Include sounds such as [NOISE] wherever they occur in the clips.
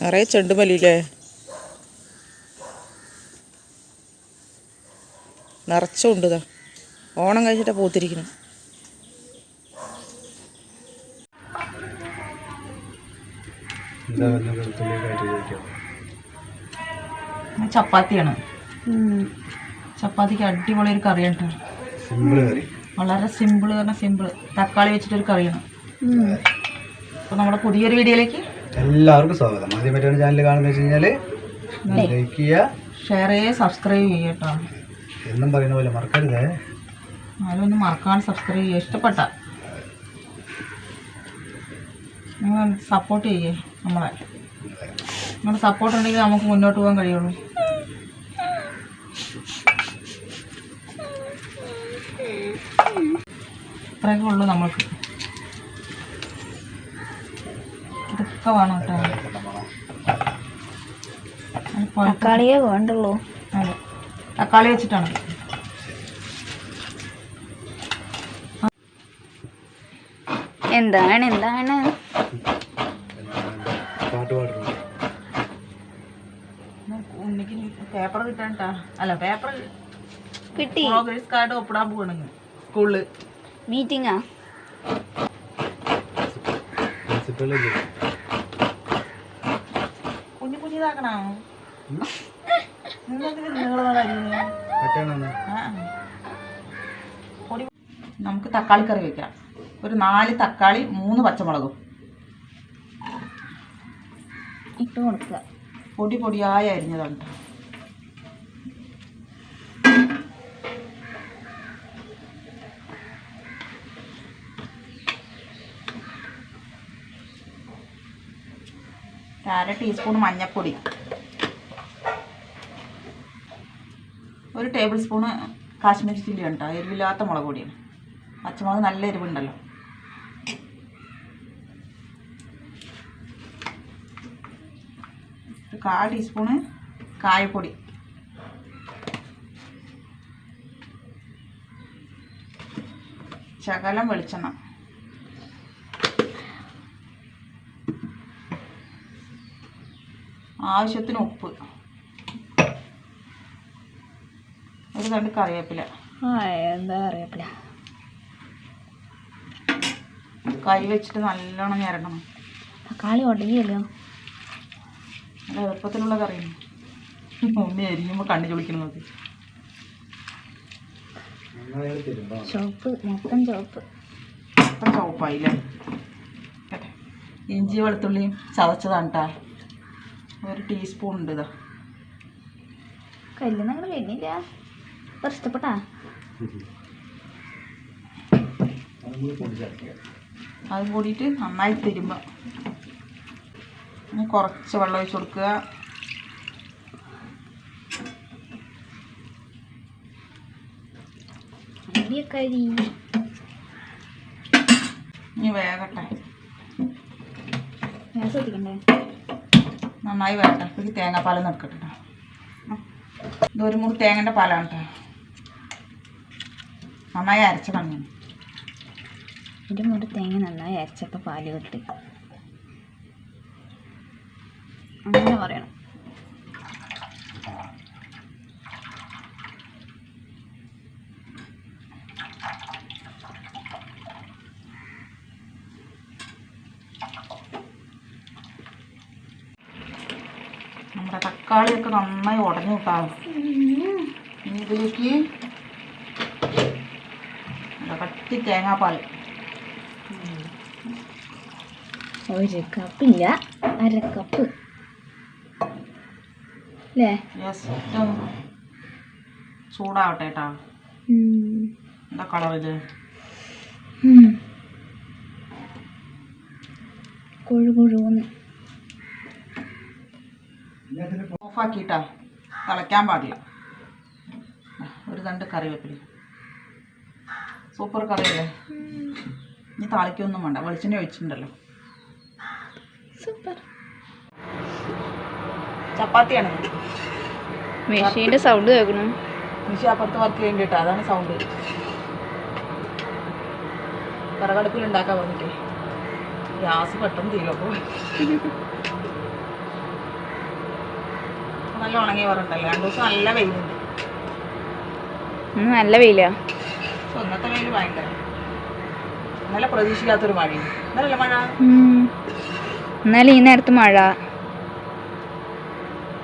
നിറയെ ചെണ്ടുമല്ലിയില്ലേ? നിറച്ചുണ്ട് ഇതാ. ഓണം കഴിച്ചിട്ടാ ചോദിക്കാം ചപ്പാത്തിയാണ്. ചപ്പാത്തിക്ക് അടിപൊളി ഒരു കറിയാണ് കേട്ടോ. സിമ്പിൾ കറി. വളരെ സിമ്പിൾ പറഞ്ഞാൽ സിമ്പിൾ തക്കാളി വെച്ചിട്ടൊരു കറിയാണ്. അപ്പോൾ നമ്മുടെ പുതിയൊരു വീഡിയോയിലേക്ക് എല്ലാവർക്കും സ്വാഗതം. ആദ്യമായിട്ടാണ് ചാനൽ കാണുന്നത് വെച്ച് കഴിഞ്ഞാൽ ലൈക്ക് ചെയ്യുക. ഷെയർ ചെയ്യുക സബ്സ്ക്രൈബ് ചെയ്യുക കേട്ടോ. എന്നും പറയുന്ന പോലെ മറക്കരുത്. ആരും ഒന്ന് മറക്കാൻ സബ്സ്ക്രൈബ് ചെയ്യുക. ഇഷ്ടപ്പെട്ട. നിങ്ങൾ സപ്പോർട്ട് ചെയ്യേ നമ്മളെ. നിങ്ങളുടെ സപ്പോർട്ട് ഉണ്ടെങ്കിൽ നമുക്ക് മുന്നോട്ട് പോകാൻ കഴിയുള്ളൂ. ഇത്രയൊക്കെ ഉള്ളൂ നമ്മൾക്ക്. ഇതൊക്കെ വേണം കേട്ടോ തക്കാളിയേ വേണ്ടുള്ളൂ. അതെ. തക്കാളി വെച്ചിട്ടാണ്. എന്താണ് എന്താണ്? ഉണ്ണിക്ക് പേപ്പർ കിട്ടാട്ടാ അല്ല പേപ്പർ കിട്ടി. പ്രോഗ്രസ് കാർഡ് ഒപ്പിടാൻ പോകണെങ്കിൽ സ്കൂളിൽ. മീറ്റിംഗാ പ്രിൻസിപ്പളില്ലേ പൊടി നമുക്ക് തക്കാളി കറി വെക്കാം. ഒരു നാല് തക്കാളി മൂന്ന് പച്ചമുളകും. ഇട്ട് കൊടുക്കുക. പൊടി പൊടിയായി അരിഞ്ഞതാണ്. അര ടീസ്പൂൺ മഞ്ഞൾപ്പൊടി ഒരു ടേബിൾ സ്പൂണ് കാശ്മീരി ചില്ലി കേട്ടോ എരിവില്ലാത്ത മുളക് പൊടിയാണ്. പച്ചമുളക് നല്ല എരിവുണ്ടല്ലോ. ഒരു കാൽ ടീസ്പൂണ് കായപ്പൊടി. ശകലം വെളിച്ചെണ്ണ. ആവശ്യത്തിന് ഉപ്പ്. ഒരു തണ്ട് കറിവേപ്പില. എന്താ കറിവേപ്പില? കൈ വെച്ചിട്ട് നല്ലോണം ഞരടണം. തക്കാളി ഉടങ്ങിയല്ലോ. നല്ല എളുപ്പത്തിലുള്ള കറിയാണ്. മമ്മി അരിയുമ്പോൾ കണ്ണു തരുമ്പോ ചുവപ്പ് മൊത്തം ചുവപ്പ്. ഇപ്പം ചുവപ്പായില്ലേ? ഇഞ്ചി വെളുത്തുള്ളിയും ചതച്ചതാണ് കേട്ടോ ഒരു ടീസ്പൂൺ ഉണ്ട് ഇതാ. കല്ല് നമ്മൾ കഴിഞ്ഞില്ല ഇഷ്ടപ്പെട്ടാ? അത് കൂടിയിട്ട് നന്നായി തിരുമ്പോൾ ഇനി കുറച്ച് വെള്ളം ഒഴിച്ച് കൊടുക്കുക. ഇനി വേഗട്ടെ. ഞാൻ ശ്രദ്ധിക്കണ്ടേ? നന്നായി വേകട്ടെ ഇപ്പം തേങ്ങാപ്പാൽ നിൽക്കട്ടെ കേട്ടോ ഇതൊരു മുറി തേങ്ങന്റെ പാലാണ് കേട്ടോ നന്നായി അരച്ചതാണ് ഞാൻ ഒരു മുറി തേങ്ങ നന്നായി അരച്ചപ്പോൾ പാൽ കിട്ടി. അങ്ങനെ പറയണം നമ്മുടെ തക്കാളിയൊക്കെ നന്നായി ഉടഞ്ഞു കിട്ടാവും ഇതിലേക്ക് കട്ടി തേങ്ങാപ്പാൽ. ഒരു കപ്പില്ല അര കപ്പ്. അല്ലേ ചൂടാവട്ടെ കേട്ടാ. എന്താ കളർ ഇത്? കൊഴു കൊഴുന്ന് ഓഫാക്കിയിട്ടാ തിളയ്ക്കാൻ പാടില്ല. ഒരു തണ്ട് കറിവേപ്പില. സൂപ്പർ കറിയല്ലേ? ഇനി താളിക്കൊന്നും വേണ്ട. വെളിച്ചെണ്ണ ഒഴിച്ചിട്ടുണ്ടല്ലോ. സൂപ്പർ. ചപ്പാത്തിയാണ്. മെഷീന്റെ സൗണ്ട് കേൾക്കണം. മെഷീൻ അപ്പുറത്ത് വർക്ക് ചെയ്യാൻ കേട്ടോ അതാണ് സൗണ്ട് വിറകടുപ്പിൽ ഉണ്ടാക്കാൻ പറഞ്ഞിട്ടേ ഗ്യാസ് പെട്ടെന്ന് തീരും അപ്പോൾ നല്ല ഉണങ്ങിയ പറണ്ടല്ലോ രണ്ടു ദിവസം നല്ല വെയിലുണ്ട്. നല്ല വെയിലാ. ഇന്നത്തെ വെയിൽ ഭയങ്കര. നല്ല പ്രതീക്ഷിക്കാത്തൊരു മഴ ഇന്നലല്ല മഴ. എന്നാലും ഈ നേരത്ത് മഴ.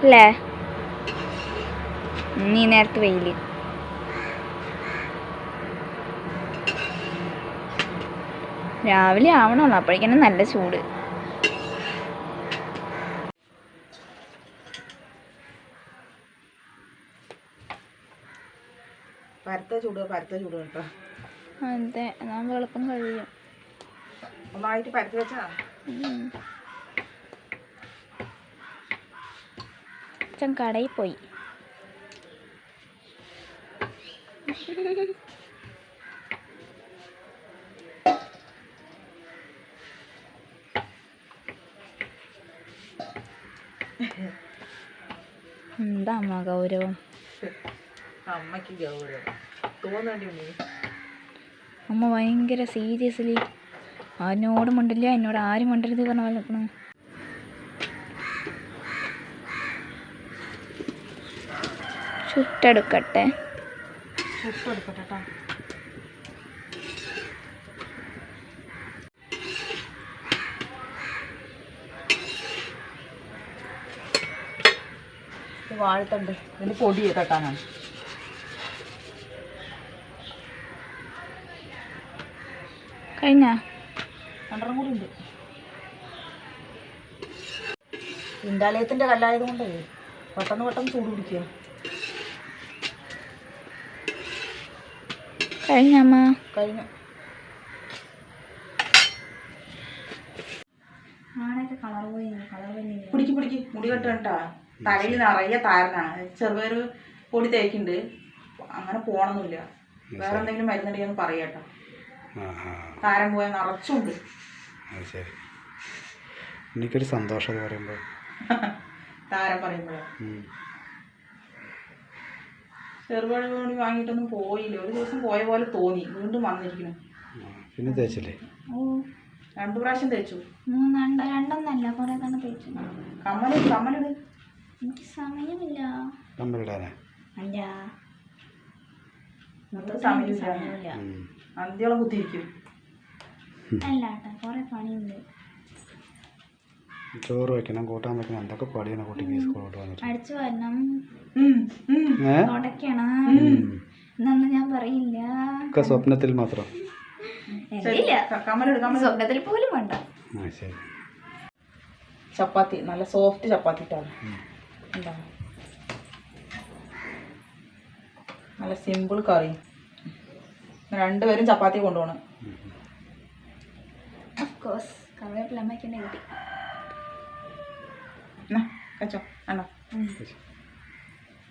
അല്ലേ? ഇന്ന് ഈ നേരത്ത് വെയിൽ. രാവിലെ ആവണമല്ലോ അപ്പോഴേക്കന്നെ നല്ല ചൂട്. പരത്ത ചൂട് പരത്ത ചൂട് കേട്ടോ. അതെ നമ്മൾ എളുപ്പം കഴിയും. ഒന്നായിട്ട് പരത്തി വെച്ചാ. അച്ഛൻ കടയിൽ പോയി. [LAUGHS] എന്താ അമ്മ ഗൗരവം അമ്മയ്ക്ക് ഗൗരവം. തോന്നേണ്ടി അമ്മ ഭയങ്കര സീരിയസ്ലി. അവനോട് മിണ്ടില്ല എന്നോട് ആരും മണ്ടരുത് പറഞ്ഞ പോലെ നിൽക്കണം. ചുട്ടെടുക്കട്ടെ. ചുട്ടെടുക്കട്ടെ വാഴത്തണ്ട്. ഇതിന് പൊടി തട്ടാനാണ് കഴിഞ്ഞ? രണ്ടെണ്ണം കൂടി ഉണ്ട്. ഇണ്ടാലയത്തിന്റെ കല്ലായത് കൊണ്ടേ പെട്ടെന്ന് പെട്ടെന്ന് ചൂട് പിടിക്കുക. കഴിഞ്ഞ അമ്മ? കഴിഞ്ഞു. ആണൊക്കെ കളർ പോയി കളർ പോയി പിടിക്ക് പിടിക്ക്. മുടി കെട്ടാ തലയിൽ നിറയെ താരനാണ് ചെറുപേര് പൊടി തേക്കുന്നുണ്ട് അങ്ങനെ പോണൊന്നുമില്ല. വേറെ എന്തെങ്കിലും മരുന്നുണ്ടെങ്കിൽ പറയാട്ടോ. താരം പോയ നിറച്ചുണ്ട്. അത് ശരി. എനിക്കൊരു സന്തോഷം എന്ന് പറയുമ്പോൾ [LAUGHS] താരം പറയുമ്പോഴേ. ചെറുപാട് കൂടി വാങ്ങിയിട്ടൊന്നും പോയില്ല. ഒരു ദിവസം പോയ പോലെ തോന്നി. വീണ്ടും വന്നിരിക്കുന്നു. പിന്നെ തേച്ചില്ലേ? ഓ രണ്ടു പ്രാവശ്യം തേച്ചു. രണ്ടെന്നല്ല. കുറേ തന്നെ തേച്ചു. കമ്മൽ കമ്മലിട്. എനിക്ക് സമയമില്ല. കമ്മലിടാനാ? അല്ല. നമുക്ക് സമയമില്ല. അന്ത്യോളം കുത്തിയിരിക്കും. അല്ല കുറേ പണിയുണ്ട്. ചോറ് വെക്കണം കൂട്ടാൻ വെക്കണം എന്തൊക്കെ പടിയാണ് കുട്ടിക്ക് സ്കൂളോട്ട് വന്നിട്ട്? അടിച്ചു വരണം. തുടയ്ക്കണം. എന്നൊന്നും ഞാൻ പറയില്ല. ഒക്കെ സ്വപ്നത്തിൽ മാത്രം. സ്വപ്നത്തിൽ പോലും വേണ്ട. ശരി. ചപ്പാത്തി നല്ല സോഫ്റ്റ് ചപ്പാത്തി ഇട്ടാണ്. എന്താ നല്ല സിമ്പിൾ കറി. രണ്ടുപേരും ചപ്പാത്തി കൊണ്ടുപോകണം ഉം. ഓഫ് കോഴ്സ് കറിവേപ്പില അമ്മയ്ക്ക് തന്നെ കിട്ടി. എന്നാ കച്ചോ ആണോ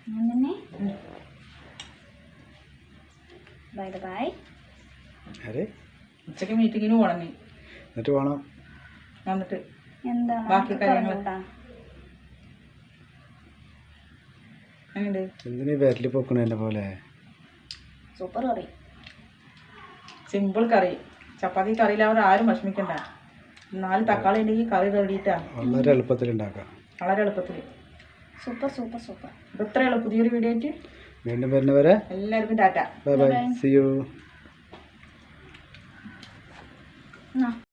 ഞാൻ തന്നെ? ബൈ ബൈ ആരെ? ഉച്ചയ്ക്ക് മീറ്റിങ്ങിന് പോണം നീ. എന്നിട്ട് വന്നിട്ട്. എന്താ? ബാക്കി കാര്യങ്ങൾ. എന്തിനീ വിരൽ പൊക്കണതിന്റെ പോലെ? സൂപ്പർ കറി സിമ്പിൾ കറി. ചപ്പാത്തി കറിയിലാവർ ആരും വിഷമിക്കണ്ട. നാല് തക്കാളി ഉണ്ടെങ്കിൽ കറി തേടിയിട്ടാണ് വളരെ എളുപ്പത്തിൽ ഉണ്ടാക്കാം. വളരെ എളുപ്പത്തിൽ. Super super super. ഇത് ഇത്രയുള്ള പുതിയൊരു വീഡിയോ ആയിട്ട്. വീണ്ടും വരുന്നവരെ എല്ലാവർക്കും tata. Bye bye. See you